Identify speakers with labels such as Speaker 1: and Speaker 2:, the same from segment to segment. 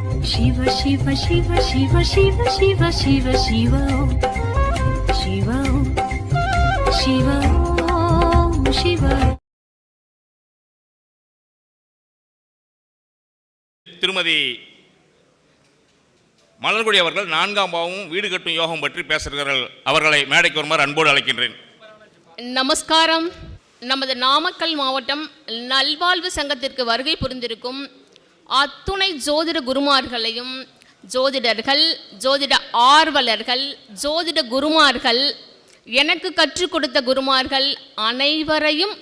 Speaker 1: சிவ சிவ சிவ சிவ சிவ சிவ சிவ சிவோ சிவோ சிவோ சிவோ
Speaker 2: திருமதி மலர்கொடி அவர்கள் நான்காம் பாவமும் வீடு கட்டும் யோகம் பற்றி பேசுகிறார்கள். அவர்களை மேடைக்கு வருமாறு அன்போடு அழைக்கின்றேன்.
Speaker 3: நமஸ்காரம். நமது நாமக்கல் மாவட்டம் நல்வாழ்வு சங்கத்திற்கு வருகை புரிந்திருக்கும் அத்துணை ஜோதிட குருமார்களையும் ஜோதிடர்கள் ஜோதிட ஆர்வலர்கள் ஜோதிட குருமார்கள் எனக்கு கற்றுக் கொடுத்த குருமார்கள் அனைவரையும்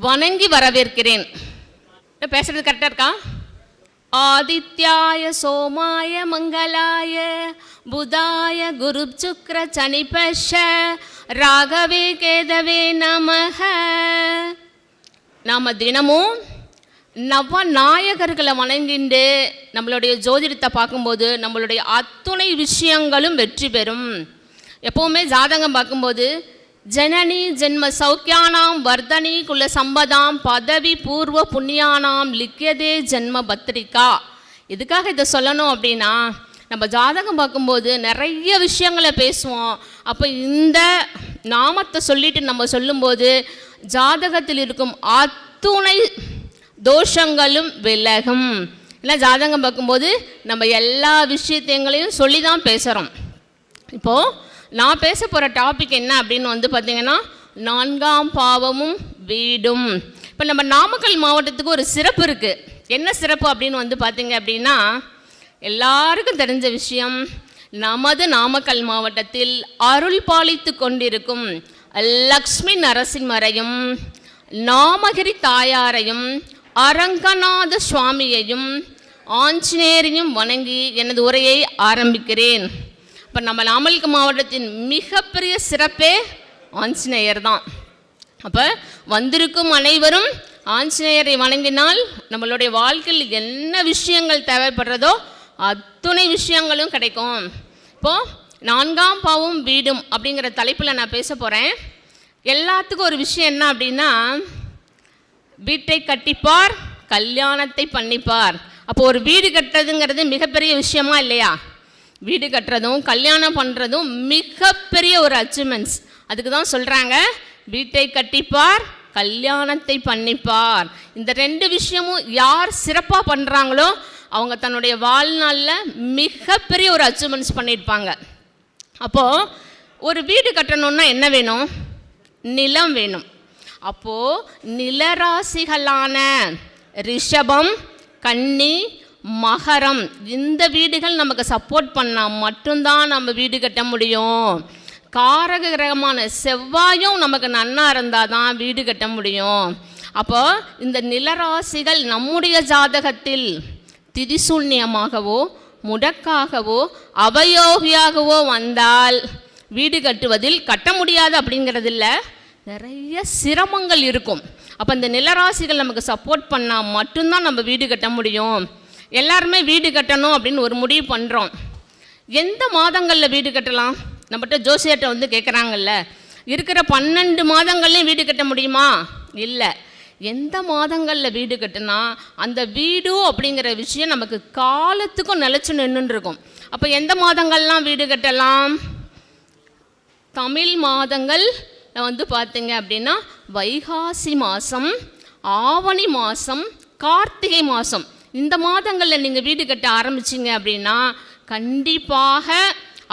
Speaker 3: வணங்கி வரவேற்கிறேன். பேசுறது கரெக்டாக இருக்கா? ஆதித்யாய சோமாய மங்களாய புதாய குரு சுக்ர சனிபஷ ராகவே கேதவே நமக. நாம தினமும் நவ நாயகர்களை வணங்கிண்டு நம்மளுடைய ஜோதிடத்தை பார்க்கும்போது நம்மளுடைய அத்துணை விஷயங்களும் வெற்றி பெறும். எப்போவுமே ஜாதகம் பார்க்கும்போது ஜனனி ஜென்ம சௌக்கியானாம் வர்தனி குல சம்பதாம் பதவி பூர்வ புண்ணியானாம் லிக்கியதே ஜென்ம பத்திரிகா. எதுக்காக இதை சொல்லணும் அப்படின்னா நம்ம ஜாதகம் பார்க்கும்போது நிறைய விஷயங்களை பேசுவோம். அப்போ இந்த நாமத்தை சொல்லிட்டு நம்ம சொல்லும்போது ஜாதகத்தில் இருக்கும் அத்துணை தோஷங்களும் விலகும். இல்லை ஜாதகம் பார்க்கும்போது நம்ம எல்லா விஷயத்தைங்களையும் சொல்லி தான் பேசுகிறோம் இப்போது நான் பேச போகிற டாபிக் என்ன அப்படின்னு வந்து பார்த்தீங்கன்னா நான்காம் பாவமும் வீடும். இப்போ நம்ம நாமக்கல் மாவட்டத்துக்கு ஒரு சிறப்பு இருக்குது என்ன சிறப்பு அப்படின்னு வந்து பார்த்தீங்க அப்படின்னா எல்லாருக்கும் தெரிஞ்ச விஷயம் நமது நாமக்கல் மாவட்டத்தில் அருள் பாலித்து கொண்டிருக்கும் லக்ஷ்மி நரசிம்மரையும் நாமகிரி தாயாரையும் அரங்கநாத சுவாமியையும் ஆஞ்சநேயரையும் வணங்கி எனது உரையை ஆரம்பிக்கிறேன். இப்போ நம்ம நாமக்கல் மாவட்டத்தின் மிகப்பெரிய சிறப்பே ஆஞ்சநேயர் தான். அப்போ வந்திருக்கும் அனைவரும் ஆஞ்சநேயரை வணங்கினால் நம்மளுடைய வாழ்க்கையில் என்ன விஷயங்கள் தேவைப்படுறதோ அத்துணை விஷயங்களும் கிடைக்கும். இப்போது நான்காம் பாவம் வீடும் அப்படிங்கிற தலைப்பில் நான் பேச போகிறேன் எல்லாத்துக்கும் ஒரு விஷயம் என்ன அப்படின்னா வீட்டை கட்டிப்பார் கல்யாணத்தை பண்ணிப்பார். அப்போ ஒரு வீடு கட்டுறதுங்கிறது மிகப்பெரிய விஷயமா இல்லையா? வீடு கட்டுறதும் கல்யாணம் பண்ணுறதும் மிகப்பெரிய ஒரு அச்சீவ்மெண்ட்ஸ் அதுக்கு தான் சொல்கிறாங்க வீட்டை கட்டிப்பார் கல்யாணத்தை பண்ணிப்பார். இந்த ரெண்டு விஷயமும் யார் சிறப்பாக பண்ணுறாங்களோ அவங்க தன்னுடைய வாழ்நாளில் மிகப்பெரிய ஒரு அச்சீவ்மெண்ட்ஸ் பண்ணியிருப்பாங்க. அப்போது ஒரு வீடு கட்டணுன்னா என்ன வேணும்? நிலம் வேணும். அப்போது நிலராசிகளான ரிஷபம் கன்னி மகரம் இந்த வீடுகள் நமக்கு சப்போர்ட் பண்ணால் மட்டும்தான் நம்ம வீடு கட்ட முடியும். காரக கிரகமான செவ்வாயும் நமக்கு நன்னா இருந்தால் தான் வீடு கட்ட முடியும். அப்போ இந்த நிலராசிகள் நம்முடைய ஜாதகத்தில் திரிசூன்யமாகவோ முடக்காகவோ அவயோகியாகவோ வந்தால் வீடு கட்டுவதில் கட்ட முடியாது அப்படிங்கிறது இல்லை நிறைய சிரமங்கள் இருக்கும். அப்போ இந்த நிலராசிகள் நமக்கு சப்போர்ட் பண்ணால் மட்டும்தான் நம்ம வீடு கட்ட முடியும். எல்லாருமே வீடு கட்டணும் அப்படின்னு ஒரு முடிவு பண்ணுறோம் எந்த மாதங்களில் வீடு கட்டலாம்? நம்மகிட்ட ஜோசியர்கிட்ட வந்து கேட்குறாங்கல்ல இருக்கிற பன்னெண்டு மாதங்கள்லையும் வீடு கட்ட முடியுமா? இல்லை. எந்த மாதங்களில் வீடு கட்டினா அந்த வீடு அப்படிங்கிற விஷயம் நமக்கு காலத்துக்கும் நிலச்சி நின்றுன்னு இருக்கும் அப்போ எந்த மாதங்கள்லாம் வீடு கட்டலாம்? தமிழ் மாதங்கள் வந்து பார்த்தீங்க அப்படின்னா வைகாசி மாதம் ஆவணி மாதம் கார்த்திகை மாதம் இந்த மாதங்களில் நீங்கள் வீடு கட்ட ஆரம்பிச்சிங்க அப்படின்னா கண்டிப்பாக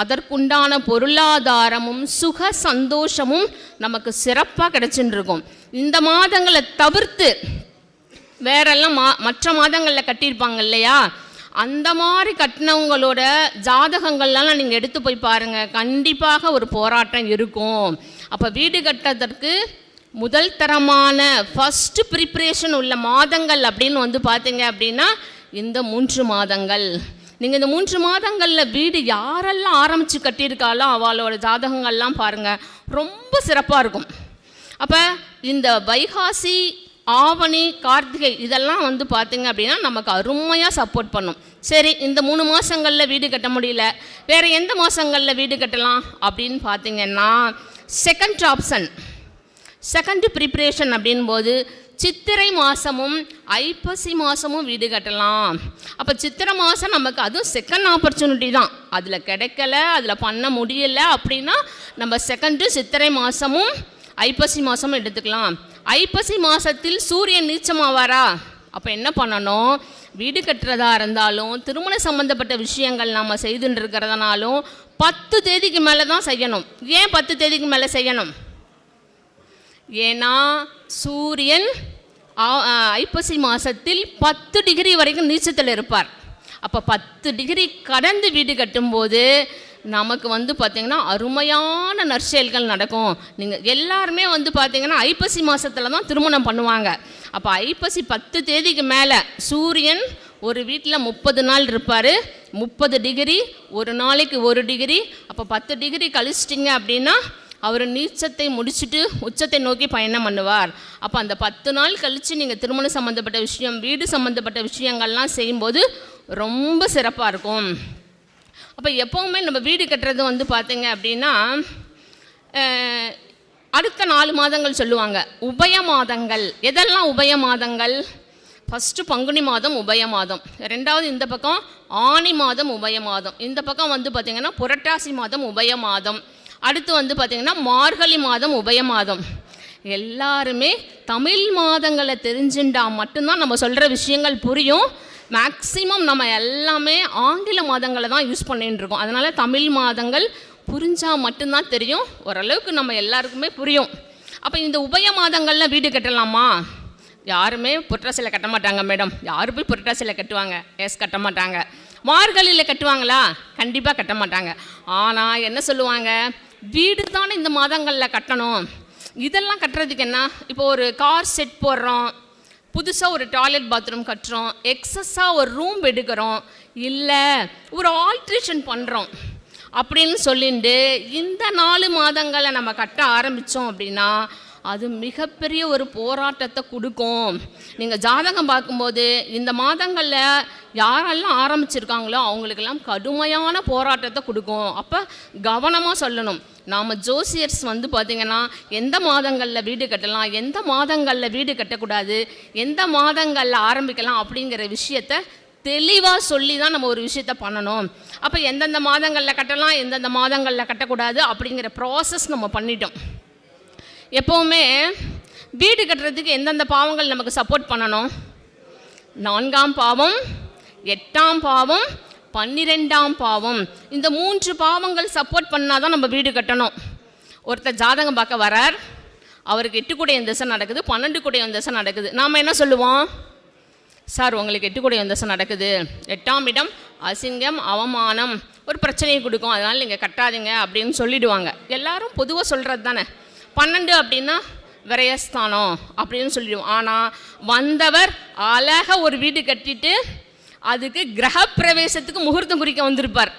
Speaker 3: அதற்குண்டான பொருளாதாரமும் சுக சந்தோஷமும் நமக்கு சிறப்பாக கிடச்சின்னு இருக்கும் இந்த மாதங்களை தவிர்த்து வேறெல்லாம் மா மற்ற மாதங்களில் கட்டியிருப்பாங்க இல்லையா? அந்த மாதிரி கட்டினவங்களோட ஜாதகங்கள்லாம் நீங்கள் எடுத்து போய் பாருங்கள் கண்டிப்பாக ஒரு போராட்டம் இருக்கும். அப்போ வீடு கட்டுறதற்கு முதல் தரமான ஃபஸ்ட்டு ப்ரிப்ரேஷன் உள்ள மாதங்கள் அப்படின்னு வந்து பார்த்தீங்க அப்படின்னா இந்த மூன்று மாதங்கள். நீங்கள் இந்த மூன்று மாதங்களில் வீடு யாரெல்லாம் ஆரம்பித்து கட்டியிருக்காளோ அவளோட ஜாதகங்கள்லாம் பாருங்கள் ரொம்ப சிறப்பாக இருக்கும். அப்போ இந்த வைகாசி ஆவணி கார்த்திகை இதெல்லாம் வந்து பார்த்தீங்க அப்படின்னா நமக்கு அருமையாக சப்போர்ட் பண்ணும். சரி இந்த மூணு மாதங்களில் வீடு கட்ட முடியல. வேறு எந்த மாதங்களில் வீடு கட்டலாம் அப்படின்னு பார்த்தீங்கன்னா செகண்ட் ஆப்ஷன் செகண்ட் ப்ரிப்ரேஷன் அப்படின்போது சித்திரை மாதமும் ஐப்பசி மாதமும் வீடு கட்டலாம். அப்போ சித்திரை மாதம் நமக்கு அதுவும் செகண்ட் ஆப்பர்ச்சுனிட்டி தான். அதில் கிடைக்கல அதில் பண்ண முடியல அப்படின்னா நம்ம செகண்டு சித்திரை மாதமும் ஐப்பசி மாதமும் எடுத்துக்கலாம். ஐப்பசி மாதத்தில் சூரியன் நீச்சமாவாரா? அப்போ என்ன பண்ணணும்? வீடு கட்டுறதா இருந்தாலும் திருமண சம்பந்தப்பட்ட விஷயங்கள் நாம் செய்துட்டு இருக்கிறதுனாலும் பத்து தேதிக்கு மேலே தான் செய்யணும். ஏன் பத்து தேதிக்கு மேலே செய்யணும்? ஏன்னா சூரியன் ஆ- ஐப்பசி மாதத்தில் பத்து டிகிரி வரைக்கும் நீச்சத்தில் இருப்பார். அப்போ பத்து டிகிரி கடந்து வீடு கட்டும்போது நமக்கு வந்து பார்த்திங்கன்னா அருமையான நற்செயல்கள் நடக்கும். நீங்கள் எல்லாருமே வந்து பார்த்திங்கன்னா ஐப்பசி மாதத்தில் தான் திருமணம் பண்ணுவாங்க. அப்போ ஐப்பசி பத்து தேதிக்கு மேலே சூரியன் ஒரு வீட்டில் முப்பது நாள் இருப்பார். முப்பது டிகிரி ஒரு நாளைக்கு ஒரு டிகிரி. அப்போ பத்து டிகிரி கழிச்சிட்டிங்க அப்படின்னா அவர் நீச்சத்தை முடிச்சுட்டு உச்சத்தை நோக்கி பயணம் பண்ணுவார். அப்போ அந்த பத்து நாள் கழித்து நீங்கள் திருமணம் சம்மந்தப்பட்ட விஷயம் வீடு சம்மந்தப்பட்ட விஷயங்கள்லாம் செய்யும்போது ரொம்ப சிறப்பாக இருக்கும். அப்போ எப்போவுமே நம்ம வீடு கட்டுறது வந்து பார்த்தீங்க அப்படின்னா அடுத்த நாலு மாதங்கள் சொல்லுவாங்க. உபய மாதங்கள் எதெல்லாம் உபய மாதங்கள் ஃபஸ்ட்டு பங்குனி மாதம் உபய மாதம். ரெண்டாவது இந்த பக்கம் ஆனி மாதம் உபய மாதம். இந்த பக்கம் வந்து பார்த்திங்கன்னா புரட்டாசி மாதம் உபய மாதம். அடுத்து வந்து பார்த்திங்கன்னா மார்கழி மாதம் உபய மாதம். எல்லாருமே தமிழ் மாதங்களை தெரிஞ்சுட்டா மட்டும்தான் நம்ம சொல்கிற விஷயங்கள் புரியும். மேக்ஸிமம் நம்ம எல்லாமே ஆங்கில மாதங்களை தான் யூஸ் பண்ணிகிட்டு இருக்கோம். அதனால் தமிழ் மாதங்கள் புரிஞ்சால் மட்டும்தான் தெரியும். ஓரளவுக்கு நம்ம எல்லாருக்குமே புரியும். அப்போ இந்த உபய மாதங்களில் வீடு கட்டலாமா? யாருமே புரட்டாசியில் கட்ட மாட்டாங்க மேடம் யாரும் போய் புரட்டாசியில் கட்டுவாங்க? எஸ் கட்ட மாட்டாங்க. மார்கழியில் கட்டுவாங்களா? கண்டிப்பாக கட்ட மாட்டாங்க. ஆனால் என்ன சொல்லுவாங்க? வீடு தானே இந்த மாதங்களில் கட்டணும். இதெல்லாம் கட்டுறதுக்கு என்ன? இப்போ ஒரு கார் செட் போடுறோம். புதுசாக ஒரு டாய்லெட் பாத்ரூம் கட்டுறோம். எக்ஸஸாக ஒரு ரூம் எடுக்கிறோம். இல்லை ஒரு ஆல்ட்ரேஷன் பண்ணுறோம் அப்படின்னு சொல்லிட்டு இந்த நாலு மாதங்களை நம்ம கட்ட ஆரம்பித்தோம் அப்படின்னா அது மிகப்பெரிய ஒரு போராட்டத்தை கொடுக்கும். நீங்கள் ஜாதகம் பார்க்கும்போது இந்த மாதங்களில் யாரெல்லாம் ஆரம்பிச்சிருக்காங்களோ அவங்களுக்கெல்லாம் கடுமையான போராட்டத்தை கொடுக்கும். அப்போ கவனமாக சொல்லணும். நாம் ஜோசியர்ஸ் வந்து பார்த்திங்கன்னா எந்த மாதங்களில் வீடு கட்டலாம் எந்த மாதங்களில் வீடு கட்டக்கூடாது எந்த மாதங்களில் ஆரம்பிக்கலாம் அப்படிங்கிற விஷயத்த தெளிவாக சொல்லி தான் நம்ம ஒரு விஷயத்த பண்ணணும். அப்போ எந்தெந்த மாதங்களில் கட்டலாம் எந்தெந்த மாதங்களில் கட்டக்கூடாது அப்படிங்கிற ப்ராசஸ் நம்ம பண்ணிட்டோம். எப்போவுமே வீடு கட்டுறதுக்கு எந்தெந்த பாவங்கள் நமக்கு சப்போர்ட் பண்ணணும்? நான்காம் பாவம் எட்டாம் பாவம் பன்னிரெண்டாம் பாவம். இந்த மூன்று பாவங்கள் சப்போர்ட் பண்ணால் தான் நம்ம வீடு கட்டணும். ஒருத்தர் ஜாதகம் பார்க்க வரார். அவருக்கு எட்டு கூடைய திசை நடக்குது பன்னெண்டு கூடைய திசை நடக்குது. நாம் என்ன சொல்லுவோம்? சார் உங்களுக்கு எட்டு கூடைய திசை நடக்குது. எட்டாம் இடம் அசிங்கம் அவமானம். ஒரு பிரச்சனையை கொடுக்கும். அதனால் நீங்கள் கட்டாதீங்க அப்படின்னு சொல்லிடுவாங்க. எல்லாரும் பொதுவாக சொல்கிறது தானே பன்னெண்டு அப்படின்னா விரயஸ்தானம் அப்படின்னு சொல்லிடுவோம். ஆனால் வந்தவர் அழகாக ஒரு வீடு கட்டிட்டு அதுக்கு கிரகப்பிரவேசத்துக்கு முகூர்த்தம் குறிக்க வந்திருப்பார்.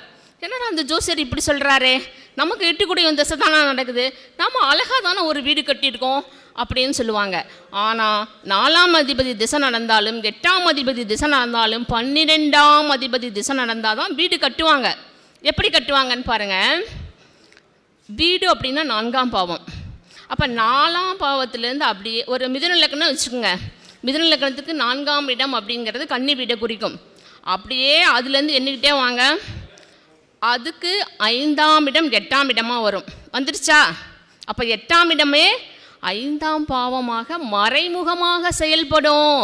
Speaker 3: என்னடா அந்த ஜோசியர் இப்படி சொல்கிறாரே நமக்கு எட்டு வந்த திசை தானே நடக்குது? நம்ம அழகாக தானே ஒரு வீடு கட்டியிருக்கோம் அப்படின்னு சொல்லுவாங்க. ஆனால் நாலாம் அதிபதி திசை நடந்தாலும் எட்டாம் அதிபதி திசை நடந்தாலும் பன்னிரெண்டாம் அதிபதி திசை நடந்தால் தான் வீடு கட்டுவாங்க. எப்படி கட்டுவாங்கன்னு பாருங்கள் வீடு அப்படின்னா நான்காம் பாவம். அப்போ நாலாம் பாவத்திலேருந்து அப்படியே ஒரு மிதுன இலக்கணம் வச்சுக்கோங்க. மிதுன இலக்கணத்துக்கு நான்காம் இடம் அப்படிங்கிறது கன்னி வீடை குறிக்கும். அப்படியே அதுலேருந்து எண்ணிக்கிட்டே வாங்க. அதுக்கு ஐந்தாம் இடம் எட்டாம் இடமாக வரும். வந்துடுச்சா அப்போ எட்டாம் இடமே ஐந்தாம் பாவமாக மறைமுகமாக செயல்படும்.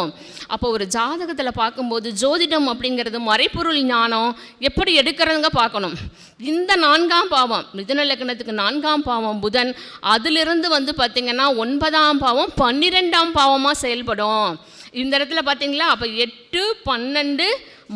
Speaker 3: அப்போ ஒரு ஜாதகத்தில் பார்க்கும்போது ஜோதிடம் அப்படிங்கிறது மறைப்பொருள் ஞானம். எப்படி எடுக்கிறதுங்க பார்க்கணும். இந்த நான்காம் பாவம் மிதுன லக்னத்துக்கு நான்காம் பாவம் புதன் அதிலிருந்து வந்து பார்த்திங்கன்னா ஒன்பதாம் பாவம் பன்னிரெண்டாம் பாவமாக செயல்படும். இந்த இடத்துல பார்த்தீங்களா? அப்போ எட்டு பன்னெண்டு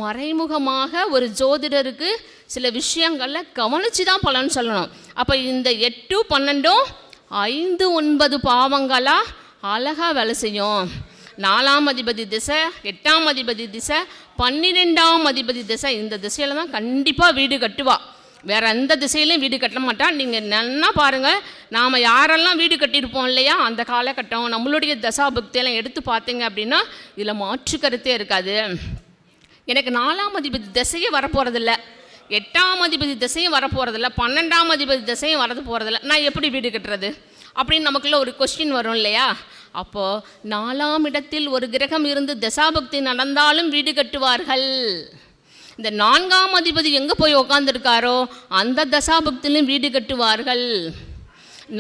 Speaker 3: மறைமுகமாக ஒரு ஜோதிடருக்கு சில விஷயங்களில் கவனித்து தான் பலன் சொல்லணும். அப்போ இந்த எட்டு பன்னெண்டும் ஐந்து ஒன்பது பாவங்களா? அழகாக வேலை செய்யும். நாலாம் அதிபதி திசை எட்டாம் அதிபதி திசை பன்னிரெண்டாம் அதிபதி திசை. இந்த திசையில் தான் கண்டிப்பாக வீடு கட்டுவா. வேற எந்த திசையிலையும் வீடு கட்ட மாட்டான் நீங்கள் நல்லா பாருங்கள் நாம் யாரெல்லாம் வீடு கட்டியிருப்போம் இல்லையா? அந்த காலகட்டம் நம்மளுடைய தசாபக்தியெல்லாம் எடுத்து பார்த்தீங்க அப்படின்னா இதில் மாற்று கருத்தே இருக்காது. எனக்கு நாலாம் அதிபதி திசையே வரப்போகிறதில்ல எட்டாம் அதிபதி திசையும் வரப்போகிறதில்ல பன்னெண்டாம் அதிபதி திசையும் வரது போகிறதில்ல நான் எப்படி வீடு கட்டுறது? அப்படின்னு நமக்குள்ள ஒரு கொஸ்டின் வரும் இல்லையா? அப்போது நாலாம் இடத்தில் ஒரு கிரகம் இருந்து தசாபக்தி நடந்தாலும் வீடு கட்டுவார்கள். இந்த நான்காம் அதிபதி எங்கே போய் உக்காந்துருக்காரோ அந்த தசாபக்திலும் வீடு கட்டுவார்கள்.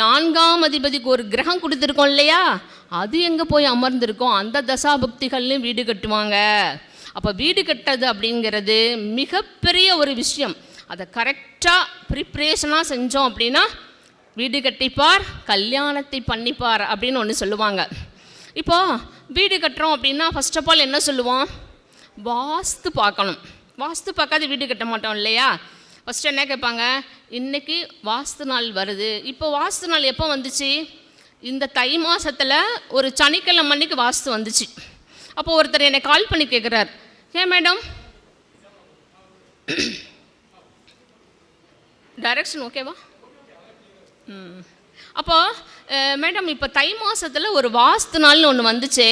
Speaker 3: நான்காம் அதிபதிக்கு ஒரு கிரகம் கொடுத்துருக்கோம் இல்லையா? அது எங்கே போய் அமர்ந்திருக்கோம் அந்த தசாபக்திகள்லையும் வீடு கட்டுவாங்க. அப்போ வீடு கட்டது அப்படிங்கிறது மிகப்பெரிய ஒரு விஷயம். அதை கரெக்டாக ப்ரிப்ரேஷனாக செஞ்சோம் அப்படின்னா வீடு கட்டிப்பார் கல்யாணத்தை பண்ணிப்பார் அப்படின்னு ஒன்று சொல்லுவாங்க. இப்போ வீடு கட்டுறோம் அப்படின்னா ஃபர்ஸ்ட் ஆஃப் ஆல் என்ன சொல்லுவோம்? வாஸ்து பார்க்கணும். வாஸ்து பார்க்காது வீடு கட்ட மாட்டோம் இல்லையா? ஃபஸ்ட்டு என்ன கேட்பாங்க? இன்னைக்கு வாஸ்து நாள் வருது. இப்போ வாஸ்து நாள் எப்போ வந்துச்சு? இந்த தை மாதத்தில் ஒரு சனிக்கிழமை அன்னைக்கு வாஸ்து வந்துச்சு. அப்போ ஒருத்தர் என்னை கால் பண்ணி கேட்குறார் ஏன் மேடம் டைரக்ஷன் ஓகேவா ம் அப்போ மேடம் இப்போ தை மாதத்தில் ஒரு வாஸ்து நாள்னு ஒன்று வந்துச்சு.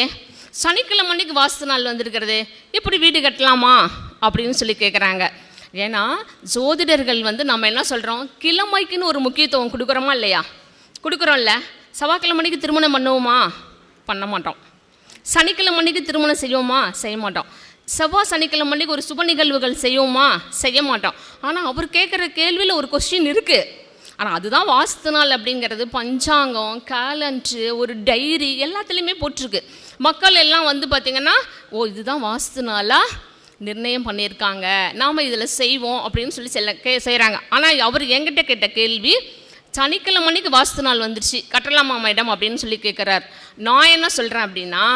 Speaker 3: சனிக்கிழமை அன்னைக்கு வாஸ்து நாள் வந்திருக்கிறது. எப்படி வீடு கட்டலாமா? அப்படின்னு சொல்லி கேட்குறாங்க ஏன்னா ஜோதிடர்கள் வந்து நம்ம என்ன சொல்கிறோம் கிழமைக்குன்னு ஒரு முக்கியத்துவம் கொடுக்குறோமா இல்லையா? கொடுக்குறோம்ல. செவ்வாய்க்கிழமை செவ்வாய்க்கிழமைக்கு திருமணம் பண்ணுவோமா? பண்ண மாட்டோம். சனிக்கிழமை அன்னைக்கு திருமணம் செய்வோமா? செய்ய மாட்டோம். செவ்வாய் சனிக்கிழமை அன்னைக்கு ஒரு சுப நிகழ்வுகள் செய்வோமா செய்ய மாட்டோம் ஆனால் அவர் கேட்குற கேள்வியில் ஒரு கொஸ்டின் இருக்குது ஆனால் அதுதான் வாஸ்து நாள் அப்படிங்கிறது. பஞ்சாங்கம் கேலண்ட்ரு ஒரு டைரி எல்லாத்துலேயுமே போட்டிருக்கு. மக்கள் எல்லாம் வந்து பார்த்திங்கன்னா ஓ இதுதான் வாஸ்து நாளாக நிர்ணயம் பண்ணியிருக்காங்க. நாம் இதில் செய்வோம் அப்படின்னு சொல்லி செல்ல கே செய்கிறாங்க ஆனால் அவர் எங்கிட்ட கேட்ட கேள்வி சனிக்கிழமை அன்னைக்கு வாஸ்து நாள் வந்துருச்சு. கட்டலாமா மேடம்? அப்படின்னு சொல்லி கேட்குறார் நான் என்ன சொல்கிறேன் அப்படின்னா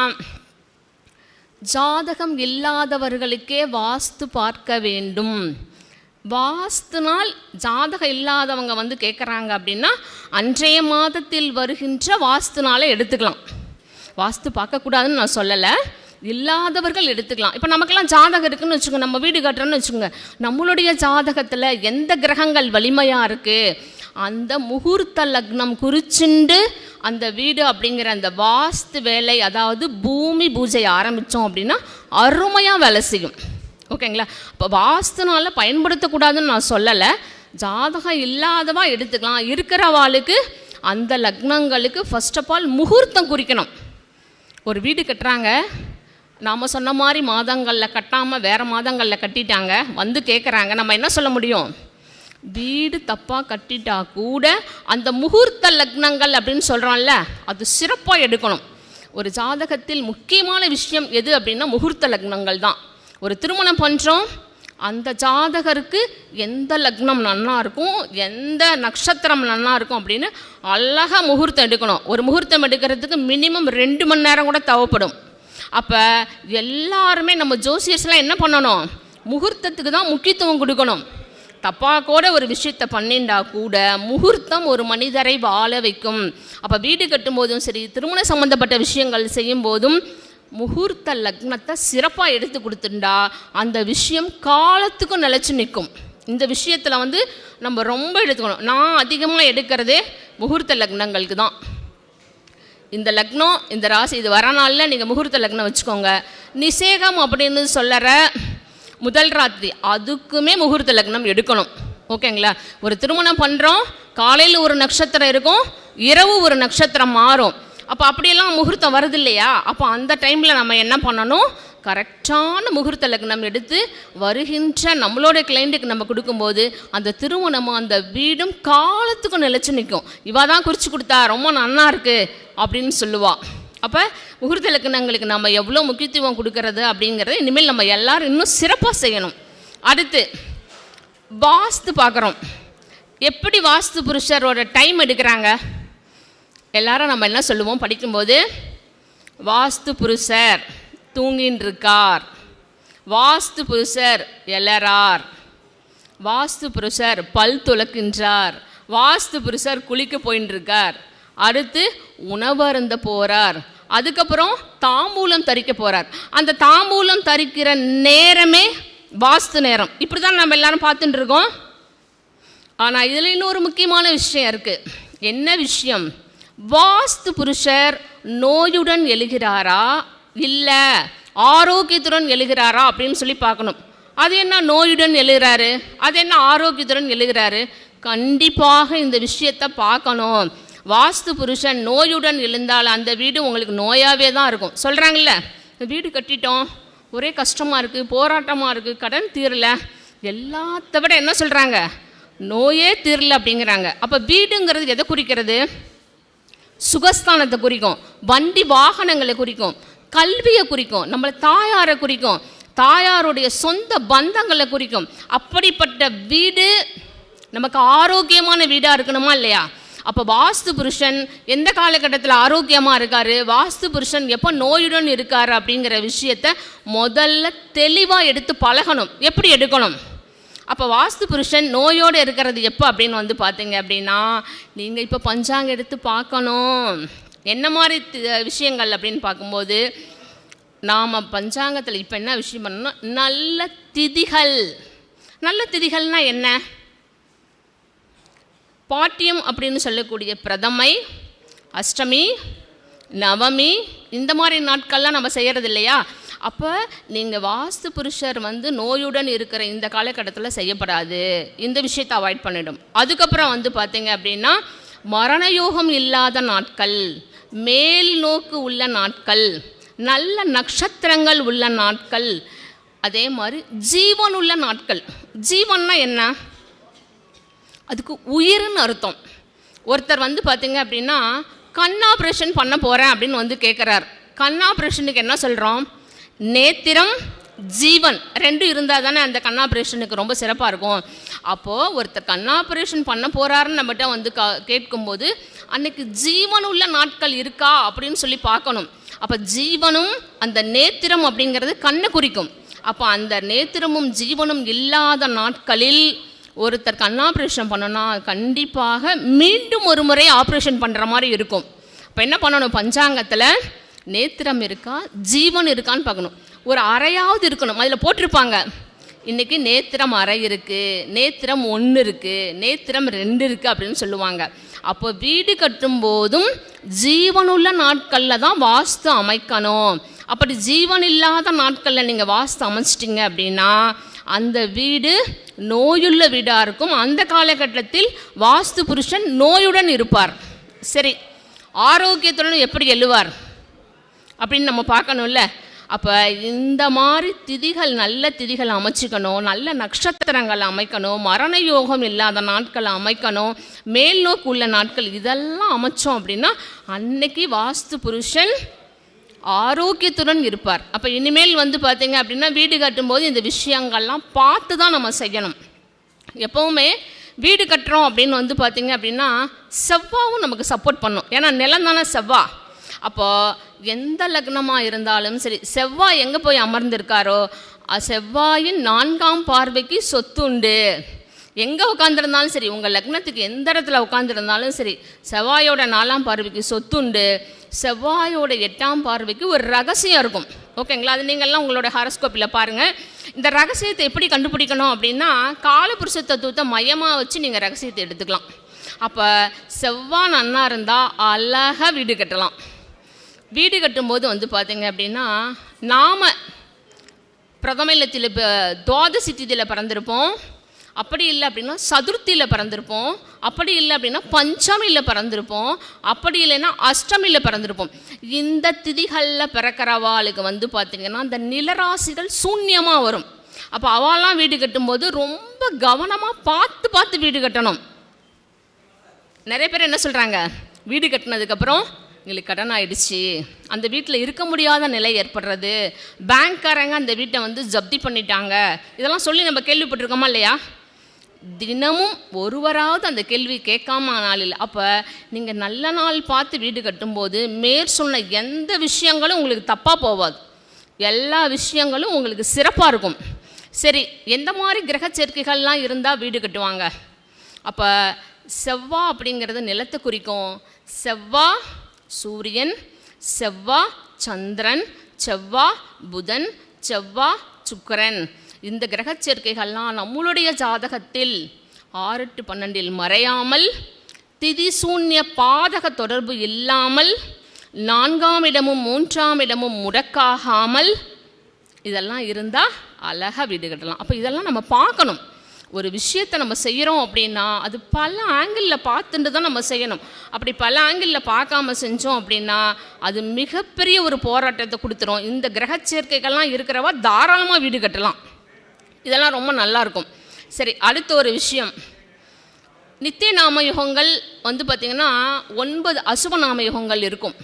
Speaker 3: ஜாதகம் இல்லாதவர்களுக்கே வாஸ்து பார்க்க வேண்டும். வாஸ்து நாள் ஜாதகம் இல்லாதவங்க வந்து கேட்குறாங்க அப்படின்னா அன்றைய மாதத்தில் வருகின்ற வாஸ்து நாளை எடுத்துக்கலாம். வாஸ்து பார்க்கக்கூடாதுன்னு நான் சொல்லலை. இல்லாதவர்கள் எடுத்துக்கலாம். இப்போ நமக்கெல்லாம் ஜாதகம் இருக்குன்னு வச்சுக்கோங்க. நம்ம வீடு கட்டுறோன்னு வச்சுக்கோங்க. நம்மளுடைய ஜாதகத்தில் எந்த கிரகங்கள் வலிமையாக இருக்குது அந்த முகூர்த்த லக்னம் குறிச்சுண்டு அந்த வீடு அப்படிங்கிற அந்த வாஸ்து வேலை அதாவது பூமி பூஜை ஆரம்பித்தோம் அப்படின்னா அருமையாக வேலை செய்யும். ஓகேங்களா இப்போ வாஸ்துனால பயன்படுத்தக்கூடாதுன்னு நான் சொல்லலை. ஜாதகம் இல்லாதவா எடுத்துக்கலாம். இருக்கிறவாளுக்கு அந்த லக்னங்களுக்கு ஃபர்ஸ்ட் ஆஃப் ஆல் முகூர்த்தம் குறிக்கணும். ஒரு வீடு கட்டுறாங்க. நாம் சொன்ன மாதிரி மாதங்களில் கட்டாமல் வேறு மாதங்களில் கட்டிட்டாங்க. வந்து கேட்குறாங்க நம்ம என்ன சொல்ல முடியும்? வீடு தப்பாக கட்டிட்டா கூட அந்த முகூர்த்த லக்னங்கள் அப்படின்னு சொல்கிறோம்ல அது சிறப்பாக எடுக்கணும். ஒரு ஜாதகத்தில் முக்கியமான விஷயம் எது அப்படின்னா முகூர்த்த லக்னங்கள் தான். ஒரு திருமணம் பண்ணுறோம் அந்த ஜாதகருக்கு எந்த லக்னம் நன்னா இருக்கும் எந்த நட்சத்திரம் நன்னா இருக்கும் அப்படின்னு அழகாக முகூர்த்தம் எடுக்கணும். ஒரு முகூர்த்தம் எடுக்கிறதுக்கு மினிமம் ரெண்டு மணி நேரம் கூட தேவைப்படும். அப்போ எல்லாருமே நம்ம ஜோசியர்ஸ்லாம் என்ன பண்ணணும்? முகூர்த்தத்துக்கு தான் முக்கியத்துவம் கொடுக்கணும். தப்பாக கூட ஒரு விஷயத்தை பண்ணிண்டா கூட முகூர்த்தம் ஒரு மனிதரை வாழ வைக்கும். அப்போ வீடு கட்டும்போதும் சரி திருமண சம்பந்தப்பட்ட விஷயங்கள் செய்யும் போதும் முகூர்த்த லக்னத்தை சிறப்பாக எடுத்து கொடுத்துண்டா. அந்த விஷயம் காலத்துக்கும் நிலச்சி நிற்கும். இந்த விஷயத்தில் வந்து நம்ம ரொம்ப எடுத்துக்கணும். நான் அதிகமாக எடுக்கிறதே முகூர்த்த லக்னங்களுக்கு தான். இந்த லக்னம் இந்த ராசி இது வர நாளில் நீங்கள் முகூர்த்த லக்னம் வச்சுக்கோங்க. நிசேகம் அப்படின்னு சொல்லற முதல் ராத்திரி. அதுக்குமே முகூர்த்த லக்னம் எடுக்கணும். ஓகேங்களா? ஒரு திருமணம் பண்ணுறோம் காலையில் ஒரு நட்சத்திரம் இருக்கும் இரவு ஒரு நட்சத்திரம் மாறும். அப்போ அப்படியெல்லாம் முகூர்த்தம் வருது இல்லையா அப்போ அந்த டைமில் நம்ம என்ன பண்ணணும்? கரெக்டான முகூர்த்த லக்னம் எடுத்து வருகின்ற நம்மளோட கிளைண்ட்டுக்கு நம்ம கொடுக்கும்போது அந்த திருமணமும் அந்த வீடும் காலத்துக்கும் நிலச்சி நிற்கும். இவா தான் குறித்து கொடுத்தா ரொம்ப நன்னா இருக்குது அப்படின்னு சொல்லுவாள் அப்போ முகூர்த்த லக்னங்களுக்கு நம்ம எவ்வளோ முக்கியத்துவம் கொடுக்கறது அப்படிங்கிறத இனிமேல் நம்ம எல்லாரும் இன்னும் சிறப்பாக செய்யணும். அடுத்து வாஸ்து பார்க்குறோம். எப்படி வாஸ்து புருஷரோட டைம் எடுக்கிறாங்க? எல்லாரும் நம்ம என்ன சொல்லுவோம்? படிக்கும்போது வாஸ்து புருஷர் தூங்கின்னு இருக்கார் வாஸ்து புருஷர் எழறார். வாஸ்து புருஷர் பல் துலக்கின்றார் வாஸ்து புருஷர் குளிக்க போயின்னு இருக்கார் அடுத்து உணவருந்த போறார். அதுக்கப்புறம் தாம்பூலம் தரிக்க போகிறார் அந்த தாம்பூலம் தரிக்கிற நேரமே வாஸ்து நேரம். இப்படி தான் நம்ம எல்லாரும் பார்த்துட்டு இருக்கோம். ஆனால் இதில் இன்னொரு முக்கியமான விஷயம் இருக்குது என்ன விஷயம்? வாஸ்து புருஷர் நோயுடன் எழுகிறாரா? இல்லை ஆரோக்கியத்துடன் எழுகிறாரா? அப்படின்னு சொல்லி பார்க்கணும். அது என்ன நோயுடன் எழுகிறாரு? அது என்ன ஆரோக்கியத்துடன் எழுகிறாரு? கண்டிப்பாக இந்த விஷயத்தை பார்க்கணும். வாஸ்து புருஷன் நோயுடன் எழுந்தால் அந்த வீடு உங்களுக்கு நோயாகவே தான் இருக்கும். சொல்கிறாங்கல்ல வீடு கட்டிட்டோம் ஒரே கஷ்டமாக இருக்குது போராட்டமாக இருக்குது கடன் தீரல. எல்லாத்த விட என்ன சொல்கிறாங்க நோயே தீரல அப்படிங்கிறாங்க. அப்போ வீடுங்கிறது எதை குறிக்கிறது? சுகஸ்தானத்தை குறிக்கும் வண்டி வாகனங்களை குறிக்கும் கல்வியை குறிக்கும் நம்மளை தாயாரை குறிக்கும் தாயாருடைய சொந்த பந்தங்களை குறிக்கும். அப்படிப்பட்ட வீடு நமக்கு ஆரோக்கியமான வீடாக இருக்கணுமா இல்லையா? அப்போ வாஸ்து புருஷன் எந்த காலகட்டத்தில் ஆரோக்கியமாக இருக்காரு? வாஸ்து புருஷன் எப்போ நோயுடன் இருக்கார் அப்படிங்கிற விஷயத்த முதல்ல தெளிவாக எடுத்து பழகணும். எப்படி எடுக்கணும்? அப்போ வாஸ்து புருஷன் நோயோடு இருக்கிறது எப்போ அப்படின்னு வந்து பார்த்தீங்க அப்படின்னா நீங்கள் இப்போ பஞ்சாங்க எடுத்து பார்க்கணும். என்ன மாதிரி விஷயங்கள் அப்படின்னு பார்க்கும்போது நாம் பஞ்சாங்கத்தில் இப்போ என்ன விஷயம் பண்ணணும் நல்ல திதிகள். நல்ல திதிகள்னால் என்ன? பாட்டியம் அப்படின்னு சொல்லக்கூடிய பிரதமை அஷ்டமி நவமி இந்த மாதிரி நாட்கள்லாம் நம்ம செய்கிறது இல்லையா அப்போ நீங்கள் வாஸ்து புருஷர் வந்து நோயுடன் இருக்கிற இந்த காலகட்டத்தில் செய்யப்படாது. இந்த விஷயத்தை அவாய்ட் பண்ணிடும். அதுக்கப்புறம் வந்து பார்த்தீங்க அப்படின்னா மரணயோகம் இல்லாத நாட்கள் மேல் நோக்கு உள்ள நாட்கள் நல்ல நட்சத்திரங்கள் உள்ள நாட்கள் அதே மாதிரி ஜீவன் உள்ள நாட்கள். ஜீவன்னா என்ன? அதுக்கு உயிர்னு அர்த்தம். ஒருத்தர் வந்து பார்த்தீங்க அப்படின்னா கண் ஆப்ரேஷன் பண்ண போகிறேன் அப்படின்னு வந்து கேட்குறார் கண் ஆப்ரேஷனுக்கு என்ன சொல்கிறோம் நேத்திரம் ஜீவன். ரெண்டும் இருந்தால் தானே அந்த கண் ஆப்ரேஷனுக்கு ரொம்ப சிறப்பாக இருக்கும். அப்போது ஒருத்தர் கண் ஆப்ரேஷன் பண்ண போகிறாருன்னு நம்மகிட்ட வந்து கா கேட்கும்போது அன்னைக்கு ஜீவன் உள்ள நாட்கள் இருக்கா? அப்படின்னு சொல்லி பார்க்கணும். அப்போ ஜீவனும் அந்த நேத்திரம் அப்படிங்கிறது கண்ணை குறிக்கும். அப்போ அந்த நேத்திரமும் ஜீவனும் இல்லாத நாட்களில் ஒருத்தர் கண் ஆப்ரேஷன் பண்ணோன்னா கண்டிப்பாக மீண்டும் ஒரு முறை ஆப்ரேஷன் பண்ணுற மாதிரி இருக்கும். இப்போ என்ன பண்ணணும்? பஞ்சாங்கத்தில் நேத்திரம் இருக்கா? ஜீவன் இருக்கான்னு பார்க்கணும். ஒரு அறையாவது இருக்கணும். அதில் போட்டிருப்பாங்க. இன்றைக்கி நேத்திரம் அறை இருக்குது நேத்திரம் ஒன்று இருக்குது நேத்திரம் ரெண்டு இருக்குது அப்படின்னு சொல்லுவாங்க. அப்போ வீடு கட்டும் போதும் ஜீவனுள்ள நாட்களில் தான் வாஸ்து அமைக்கணும். அப்படி ஜீவன் இல்லாத நாட்களில் நீங்கள் வாஸ்து அமைச்சிட்டிங்க அப்படின்னா அந்த வீடு நோயுள்ள வீடாக இருக்கும். அந்த காலகட்டத்தில் வாஸ்து புருஷன் நோயுடன் இருப்பார். சரி ஆரோக்கியத்துடன் எப்படி எழுவார் அப்படின்னு நம்ம பார்க்கணும்ல. அப்போ இந்த மாதிரி திதிகள் நல்ல திதிகள் அமைச்சிக்கணும். நல்ல நட்சத்திரங்கள் அமைக்கணும். மரண யோகம் இல்லாத நாட்கள் அமைக்கணும். மேல் நோக்கு உள்ள நாட்கள் இதெல்லாம் அமைச்சோம் அப்படின்னா அன்னைக்கு வாஸ்து புருஷன் ஆரோக்கியத்துடன் இருப்பார். அப்போ இனிமேல் வந்து பார்த்தீங்க அப்படின்னா வீடு கட்டும்போது இந்த விஷயங்கள்லாம் பார்த்து தான் நம்ம செய்யணும். எப்போவுமே வீடு கட்டுறோம் அப்படின்னு வந்து பார்த்தீங்க அப்படின்னா செவ்வாவும் நமக்கு சப்போர்ட் பண்ணும். ஏன்னா நிலம் தானே செவ்வா. அப்போது எந்த லக்னமாக இருந்தாலும் சரி செவ்வாய் எங்கே போய் அமர்ந்திருக்காரோ செவ்வாயின் நான்காம் பார்வைக்கு சொத்து உண்டு எங்கே உட்காந்துருந்தாலும் சரி உங்கள் லக்னத்துக்கு எந்த இடத்துல உட்காந்துருந்தாலும் சரி செவ்வாயோட நாலாம் பார்வைக்கு சொத்துண்டு செவ்வாயோட எட்டாம் பார்வைக்கு ஒரு ரகசியம் இருக்கும். ஓகேங்களா? அது நீங்கள்லாம் உங்களோட ஹாரஸ்கோப்பில் பாருங்கள் இந்த ரகசியத்தை எப்படி கண்டுபிடிக்கணும் அப்படின்னா காலபுருஷ தத்துவத்தை மையமாக வச்சு நீங்கள் ரகசியத்தை எடுத்துக்கலாம். அப்போ செவ்வான் அண்ணா இருந்தால் அழகாக வீடு கட்டலாம். வீடு கட்டும்போது வந்து பார்த்தீங்க அப்படின்னா நாம் பிரதம இல்லத்தில் இப்போ துவாதசி திதியில் பிறந்திருப்போம். அப்படி இல்லை அப்படின்னா சதுர்த்தியில் பிறந்திருப்போம். அப்படி இல்லை அப்படின்னா பஞ்சமியில் பிறந்திருப்போம். அப்படி இல்லைன்னா அஷ்டமியில் பிறந்திருப்போம். இந்த திதிகளில் பிறக்கிறவாளுக்கு வந்து பார்த்திங்கன்னா அந்த நிலராசிகள் சூன்யமாக வரும். அப்போ அவெல்லாம் வீடு கட்டும்போது ரொம்ப கவனமாக பார்த்து பார்த்து வீடு கட்டணும். நிறைய பேர் என்ன சொல்கிறாங்க வீடு கட்டினதுக்கப்புறம் எங்களுக்கு கடன் ஆயிடுச்சு. அந்த வீட்டில் இருக்க முடியாத நிலை ஏற்படுறது. பேங்க்காரங்க அந்த வீட்டை வந்து ஜப்தி பண்ணிட்டாங்க. இதெல்லாம் சொல்லி நம்ம கேள்விப்பட்டிருக்கோமா இல்லையா? தினமும் ஒருவராவது அந்த கேள்வி கேட்காம நாளில் அப்போ நீங்கள் நல்ல நாள் பார்த்து வீடு கட்டும்போது மேற் சொன்ன எந்த விஷயங்களும் உங்களுக்கு தப்பாக போகாது எல்லா விஷயங்களும் உங்களுக்கு சிறப்பாக இருக்கும். சரி எந்த மாதிரி கிரக சேர்க்கைகள்லாம் இருந்தால் வீடு கட்டுவாங்க? அப்போ செவ்வா அப்படிங்கிறது நிலத்தை குறிக்கும். செவ்வா சூரியன் செவ்வா சந்திரன் செவ்வா புதன் செவ்வா சுக்கரன். இந்த கிரகச் சேர்க்கைகள்லாம் நம்மளுடைய ஜாதகத்தில் ஆறு டு பன்னெண்டில் மறையாமல் திதி சூன்ய பாதக தொடர்பு இல்லாமல் நான்காம் இடமும் மூன்றாம் இடமும் முடக்காகாமல் இதெல்லாம் இருந்தால் அழகாக வீடு கட்டலாம் அப்போ இதெல்லாம் நம்ம பார்க்கணும். ஒரு விஷயத்தை நம்ம செய்கிறோம் அப்படின்னா அது பல ஆங்கிளில் பார்த்துட்டு தான் நம்ம செய்யணும். அப்படி பல ஆங்கிளில் பார்க்காம செஞ்சோம் அப்படின்னா அது மிகப்பெரிய ஒரு போராட்டத்தை கொடுத்துரும். இந்த கிரக சேர்க்கைகள்லாம் இருக்கிறவா தாராளமாக வீடு கட்டலாம். இதெல்லாம் ரொம்ப நல்லா இருக்கும் சரி அடுத்த ஒரு விஷயம். நித்திய நாம யுகங்கள் வந்து பார்த்திங்கன்னா ஒன்பது அசுப நாம யுகங்கள் இருக்கும்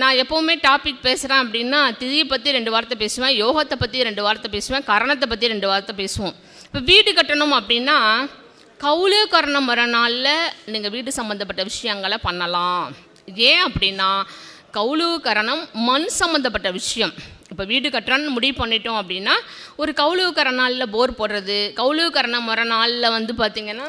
Speaker 3: நான் எப்போவுமே டாபிக் பேசுகிறேன் அப்படின்னா திதியை பற்றி ரெண்டு வார்த்தை பேசுவேன் யோகத்தை பற்றி ரெண்டு வார்த்தை பேசுவேன் கரணத்தை பற்றி ரெண்டு வார்த்தை பேசுவோம். இப்போ வீடு கட்டணும் அப்படின்னா கவுளு கரணம் வர நாளில் நீங்கள் வீடு சம்மந்தப்பட்ட விஷயங்களை பண்ணலாம். ஏன் அப்படின்னா கவுளு கரணம் மண் சம்மந்தப்பட்ட விஷயம். இப்போ வீடு கட்டுறோன்னு முடிவு பண்ணிட்டோம் அப்படின்னா ஒரு கவுளு கர நாளில் போர் போடுறது கவுளு கரணம் வர நாளில் வந்து பார்த்திங்கன்னா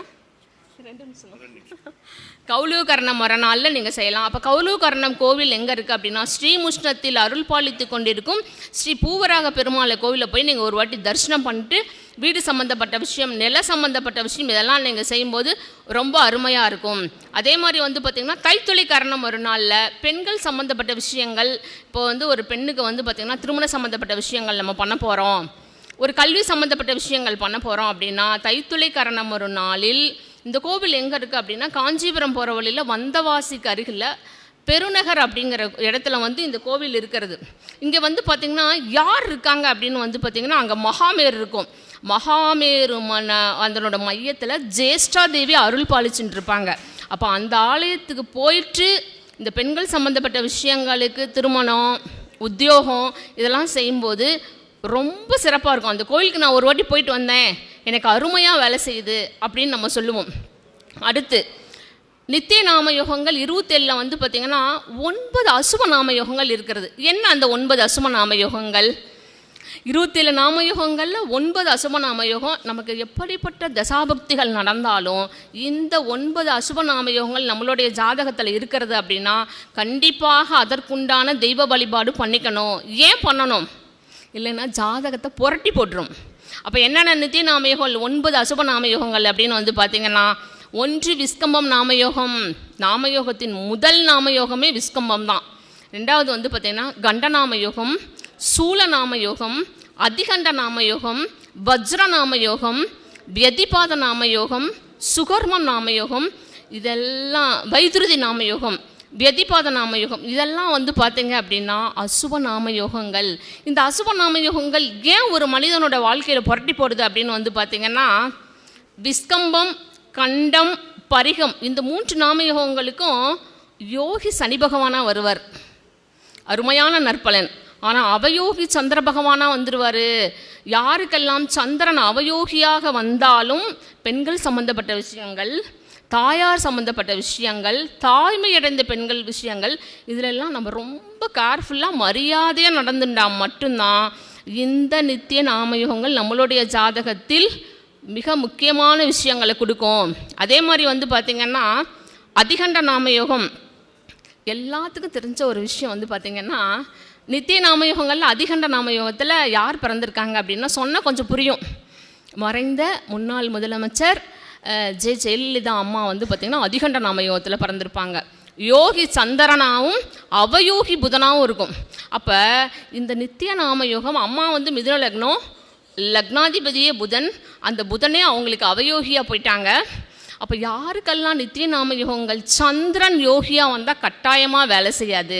Speaker 3: கௌலுகர்ணம் வர நாளில் நீங்கள் செய்யலாம். அப்போ கௌலுகர்ணம் கோவில் எங்கே இருக்குது அப்படின்னா ஸ்ரீமுஷ்ணத்தில் அருள் பாலித்து கொண்டிருக்கும் ஸ்ரீ பூவராக பெருமாளை கோவிலில் போய் நீங்கள் ஒரு வாட்டி தரிசனம் பண்ணிட்டு வீடு சம்மந்தப்பட்ட விஷயம் நில சம்மந்தப்பட்ட விஷயம் இதெல்லாம் நீங்கள் செய்யும்போது ரொம்ப அருமையாக இருக்கும். அதே மாதிரி வந்து பார்த்திங்கன்னா கைத்தொழில் கரணம் ஒரு நாளில் பெண்கள் சம்மந்தப்பட்ட விஷயங்கள் இப்போ வந்து ஒரு பெண்ணுக்கு வந்து பார்த்திங்கன்னா திருமண சம்மந்தப்பட்ட விஷயங்கள் நம்ம பண்ண போகிறோம் ஒரு கல்வி சம்மந்தப்பட்ட விஷயங்கள் பண்ண போகிறோம் அப்படின்னா தைத்துளை கரணம் ஒரு நாளில் இந்த கோவில் எங்கே இருக்குது அப்படின்னா காஞ்சிபுரம் போகிற வழியில் வந்தவாசிக்கு அருகில் பெருநகர் அப்படிங்கிற இடத்துல வந்து இந்த கோவில் இருக்கிறது. இங்கே வந்து பார்த்திங்கன்னா யார் இருக்காங்க அப்படின்னு வந்து பார்த்திங்கன்னா அங்கே மகாமேர் இருக்கும். மகாமேரு மன அதனோட மையத்தில் ஜேஷ்டா தேவி அருள் பாலிச்சுட்டு இருப்பாங்க அப்போ அந்த ஆலயத்துக்கு போயிட்டு இந்த பெண்கள் சம்மந்தப்பட்ட விஷயங்களுக்கு திருமணம் உத்தியோகம் இதெல்லாம் செய்யும்போது ரொம்ப சிறப்பாக இருக்கும். அந்த கோயிலுக்கு நான் ஒரு வாட்டி போயிட்டு வந்தேன். எனக்கு அருமையாக வேலை செய்யுது அப்படின்னு நம்ம சொல்லுவோம். அடுத்து நித்திய நாம யோகங்கள் இருபத்தேழில் வந்து பார்த்திங்கன்னா ஒன்பது அசுப நாம யோகங்கள் இருக்கிறது. என்ன அந்த ஒன்பது அசுப நாம யோகங்கள் இருபத்தேழு நாமயோகங்களில் ஒன்பது அசுப நாமயோகம். நமக்கு எப்படிப்பட்ட தசாபக்திகள் நடந்தாலும் இந்த ஒன்பது அசுப நாமயோகங்கள் நம்மளுடைய ஜாதகத்தில் இருக்கிறது அப்படின்னா கண்டிப்பாக அதற்குண்டான தெய்வ வழிபாடு பண்ணிக்கணும். ஏன் பண்ணணும்? இல்லைன்னா ஜாதகத்தை புரட்டி போட்டுரும். அப்போ என்னென்ன நிதி நாமயோகங்கள் ஒன்பது அசுப நாமயோகங்கள் அப்படின்னு வந்து பார்த்தீங்கன்னா ஒன்று விஸ்கம்பம் நாமயோகம் நாமயோகத்தின் முதல் நாமயோகமே விஸ்கம்பம் தான். ரெண்டாவது வந்து பார்த்திங்கன்னா கண்டநாம யோகம் சூல நாம யோகம் அதிகண்ட நாம யோகம் வஜ்ர நாம யோகம் வியதிபாத நாம யோகம் சுகர்மம் நாம யோகம் இதெல்லாம் வைத்திருதி நாம யோகம் வியதிபாத நாம யோகம் இதெல்லாம் வந்து பார்த்தீங்க அப்படின்னா அசுப நாம யோகங்கள் இந்த அசுப நாம யோகங்கள் ஏன் ஒரு மனிதனோட வாழ்க்கையில் புரட்டி போடுது அப்படின்னு வந்து பார்த்தீங்கன்னா விஸ்கம்பம் கண்டம் பரிகம் இந்த மூன்று நாம யோகங்களுக்கும் யோகி சனி பகவானாக வருவார். அருமையான நற்பலன். ஆனால் அவயோகி சந்திர பகவானாக வந்துடுவார் யாருக்கெல்லாம் சந்திரன் அவயோகியாக வந்தாலும் பெண்கள் சம்பந்தப்பட்ட விஷயங்கள் தாயார் சம்மந்தப்பட்ட விஷயங்கள் தாய்மையடைந்த பெண்கள் விஷயங்கள் இதிலெல்லாம் நம்ம ரொம்ப கேர்ஃபுல்லாக மரியாதையாக நடந்துட்டா மட்டும்தான் இந்த நித்திய நாமயுகங்கள் நம்மளுடைய ஜாதகத்தில் மிக முக்கியமான விஷயங்களை கொடுக்கும். அதே மாதிரி வந்து பார்த்திங்கன்னா அதிகண்ட நாமயோகம். எல்லாத்துக்கும் தெரிஞ்ச ஒரு விஷயம் வந்து பார்த்திங்கன்னா நித்திய நாமயோகங்களில் அதிகண்ட நாமயோகத்தில் யார் பிறந்திருக்காங்க அப்படின்னா சொன்னால் கொஞ்சம் புரியும். மறைந்த முன்னாள் முதலமைச்சர் ஜெ. ஜெயலலிதா அம்மா வந்து பார்த்திங்கன்னா அதிகண்ட நாமயோகத்தில் பிறந்திருப்பாங்க. யோகி சந்திரனாவும் அவயோகி புதனாகவும் இருக்கும். அப்போ இந்த நித்திய நாமயோகம் அம்மா வந்து மிதுன லக்னம் லக்னாதிபதியே புதன் அந்த புதனே அவங்களுக்கு அவயோகியாக போயிட்டாங்க. அப்போ யாருக்கெல்லாம் நித்திய நாம யோகங்கள் சந்திரன் யோகியாக வந்தால் கட்டாயமாக வேலை செய்யாது.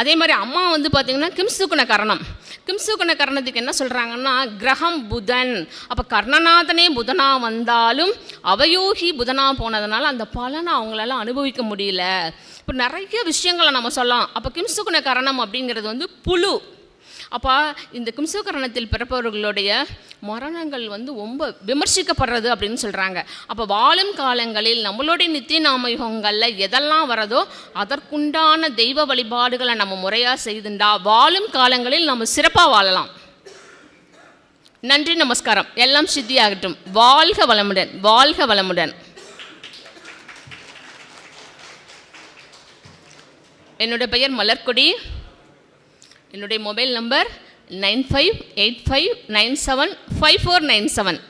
Speaker 3: அதே மாதிரி அம்மா வந்து பார்த்திங்கன்னா கிம்சுக்குண கரணம். கிம்சுக்குண கரணத்துக்கு என்ன சொல்கிறாங்கன்னா கிரகம் புதன். அப்போ கர்ணநாதனே புதனாக வந்தாலும் அவயோகி புதனாக போனதுனால அந்த பலனை அவங்களால அனுபவிக்க முடியல. இப்போ நிறைய விஷயங்களை நம்ம சொல்லலாம். அப்போ கிம்சுக்குண கரணம் அப்படிங்கிறது வந்து புழு. அப்போ இந்த கும்சகரணத்தில் பிறப்பவர்களுடைய மரணங்கள் வந்து ரொம்ப விமர்சிக்கப்படுறது அப்படின்னு சொல்கிறாங்க அப்போ வாழும் காலங்களில் நம்மளுடைய நித்திய நாமயுகங்களில் எதெல்லாம் வரதோ அதற்குண்டான தெய்வ வழிபாடுகளை நம்ம முறையாக செய்துண்டா வாழும் காலங்களில் நம்ம சிறப்பாக வாழலாம். நன்றி நமஸ்காரம். எல்லாம் சித்தியாகட்டும். வாழ்க வளமுடன் வாழ்க வளமுடன். என்னுடைய பெயர் மலர்கொடி. என்னுடைய mobile number nine five eight five nine seven five four nine seven.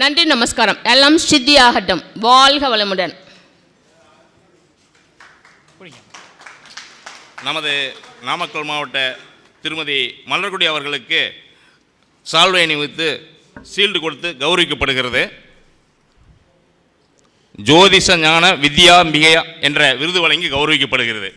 Speaker 3: நன்றி நமஸ்காரம். எல்லாம் சித்தியாகட்டும். வாழ்க வளமுடன்.
Speaker 2: நமது நாமக்கல் மாவட்ட திருமதி மலர்குடி அவர்களுக்கு சால்வை அணிவித்து சீல்டு கொடுத்து கௌரவிக்கப்படுகிறது. ஜோதிஷ ஞான வித்யாம்பிகையா என்ற விருது வழங்கி கௌரவிக்கப்படுகிறது.